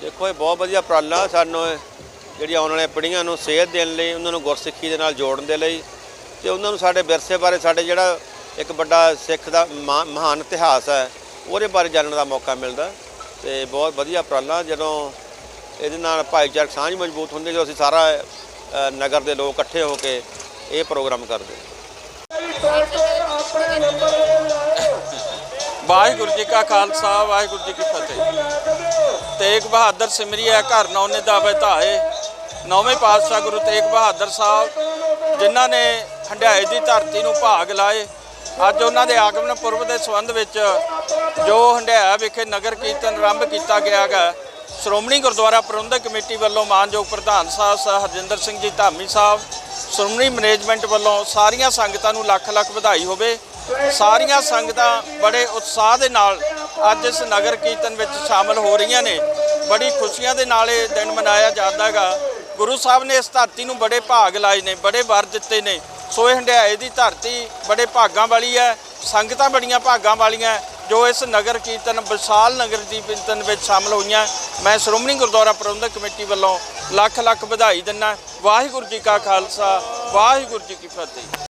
ਦੇਖੋ ਇਹ ਬਹੁਤ ਵਧੀਆ ਉਪਰਾਲਾ ਸਾਨੂੰ ਇਹ ਜਿਹੜੀ ਆਉਣ ਵਾਲੀਆਂ ਪੀੜ੍ਹੀਆਂ ਨੂੰ ਸੇਧ ਦੇਣ ਲਈ, ਉਹਨਾਂ ਨੂੰ ਗੁਰਸਿੱਖੀ ਦੇ ਨਾਲ ਜੋੜਨ ਦੇ ਲਈ ਤੇ ਉਹਨਾਂ ਨੂੰ ਸਾਡੇ ਵਿਰਸੇ ਬਾਰੇ ਸਾਡੇ ਜਿਹੜਾ ਇੱਕ ਵੱਡਾ ਸਿੱਖ ਦਾ ਮਹਾ- ਮਹਾਨ ਇਤਿਹਾਸ ਹੈ, ਉਹਦੇ ਬਾਰੇ ਜਾਣਨ ਦਾ ਮੌਕਾ ਮਿਲਦਾ ਤੇ ਬਹੁਤ ਵਧੀਆ ਉਪਰਾਲਾ ਜਦੋਂ ਇਹਦੇ ਨਾਲ ਭਾਈਚਾਰਕ ਸਾਂਝ ਮਜ਼ਬੂਤ ਹੁੰਦੀ ਜਦੋਂ ਅਸੀਂ ਸਾਰਾ ਨਗਰ ਦੇ ਲੋਕ ਇਕੱਠੇ ਹੋ ਕੇ ਇਹ ਪ੍ਰੋਗਰਾਮ ਕਰਦੇ ਵਾਹਿਗੁਰੂ ਜੀ ਕਾ ਖਾਲਸਾ, ਵਾਹਿਗੁਰੂ ਜੀ ਕੀ ਫਤਿਹ। ਤੇਗ ਬਹਾਦਰ ਸਿਮਰਿਆ ਘਰ ਨੌਨੇ ਦਾ ਵਧਾਏ ਨੌਵੇਂ ਪਾਤਸ਼ਾਹ ਗੁਰੂ ਤੇਗ ਬਹਾਦਰ ਸਾਹਿਬ, ਜਿਨ੍ਹਾਂ ਨੇ ਹੰਡਿਆਏ ਦੀ ਧਰਤੀ ਨੂੰ ਭਾਗ ਲਾਏ। ਅੱਜ ਉਹਨਾਂ ਦੇ ਆਗਮਨ ਪੁਰਬ ਦੇ ਸੰਬੰਧ ਵਿੱਚ ਜੋ ਹੰਡਿਆਇਆ ਵਿਖੇ ਨਗਰ ਕੀਰਤਨ ਆਰੰਭ ਕੀਤਾ ਗਿਆ ਹੈ ਸ਼੍ਰੋਮਣੀ ਗੁਰਦੁਆਰਾ ਪ੍ਰਬੰਧਕ ਕਮੇਟੀ ਵੱਲੋਂ ਮਾਨਯੋਗ ਪ੍ਰਧਾਨ ਸਾਹਿਬ, ਸਰ ਹਰਜਿੰਦਰ ਸਿੰਘ ਜੀ ਧਾਮੀ ਸਾਹਿਬ, ਸ਼੍ਰੋਮਣੀ ਮੈਨੇਜਮੈਂਟ ਵੱਲੋਂ ਸਾਰੀਆਂ ਸੰਗਤਾਂ ਨੂੰ ਲੱਖ ਲੱਖ ਵਧਾਈ ਹੋਵੇ। ਸਾਰੀਆਂ ਸੰਗਤਾਂ ਬੜੇ ਉਤਸ਼ਾਹ ਦੇ ਨਾਲ ਅੱਜ ਇਸ ਨਗਰ ਕੀਰਤਨ ਵਿੱਚ ਸ਼ਾਮਲ ਹੋ ਰਹੀਆਂ ਨੇ। ਬੜੀ ਖੁਸ਼ੀਆਂ ਦੇ ਨਾਲ ਇਹ ਦਿਨ ਮਨਾਇਆ ਜਾਂਦਾ ਹੈਗਾ। ਗੁਰੂ ਸਾਹਿਬ ਨੇ ਇਸ ਧਰਤੀ ਨੂੰ ਬੜੇ ਭਾਗ ਲਾਏ ਨੇ, ਬੜੇ ਵਰ ਦਿੱਤੇ ਨੇ। ਸੋ ਇਹ ਹੰਡਿਆਏ ਦੀ ਧਰਤੀ ਬੜੇ ਭਾਗਾਂ ਵਾਲੀ ਹੈ, ਸੰਗਤਾਂ ਬੜੀਆਂ ਭਾਗਾਂ ਵਾਲੀਆਂ ਜੋ ਇਸ ਨਗਰ ਕੀਰਤਨ, ਵਿਸ਼ਾਲ ਨਗਰ ਦੀ ਕੀਰਤਨ ਵਿੱਚ ਸ਼ਾਮਲ ਹੋਈਆਂ। ਮੈਂ ਸ਼੍ਰੋਮਣੀ ਗੁਰਦੁਆਰਾ ਪ੍ਰਬੰਧਕ ਕਮੇਟੀ ਵੱਲੋਂ ਲੱਖ ਲੱਖ ਵਧਾਈ ਦਿੰਦਾ। ਵਾਹਿਗੁਰੂ ਜੀ ਕਾ ਖਾਲਸਾ, ਵਾਹਿਗੁਰੂ ਜੀ ਕੀ ਫਤਿਹ।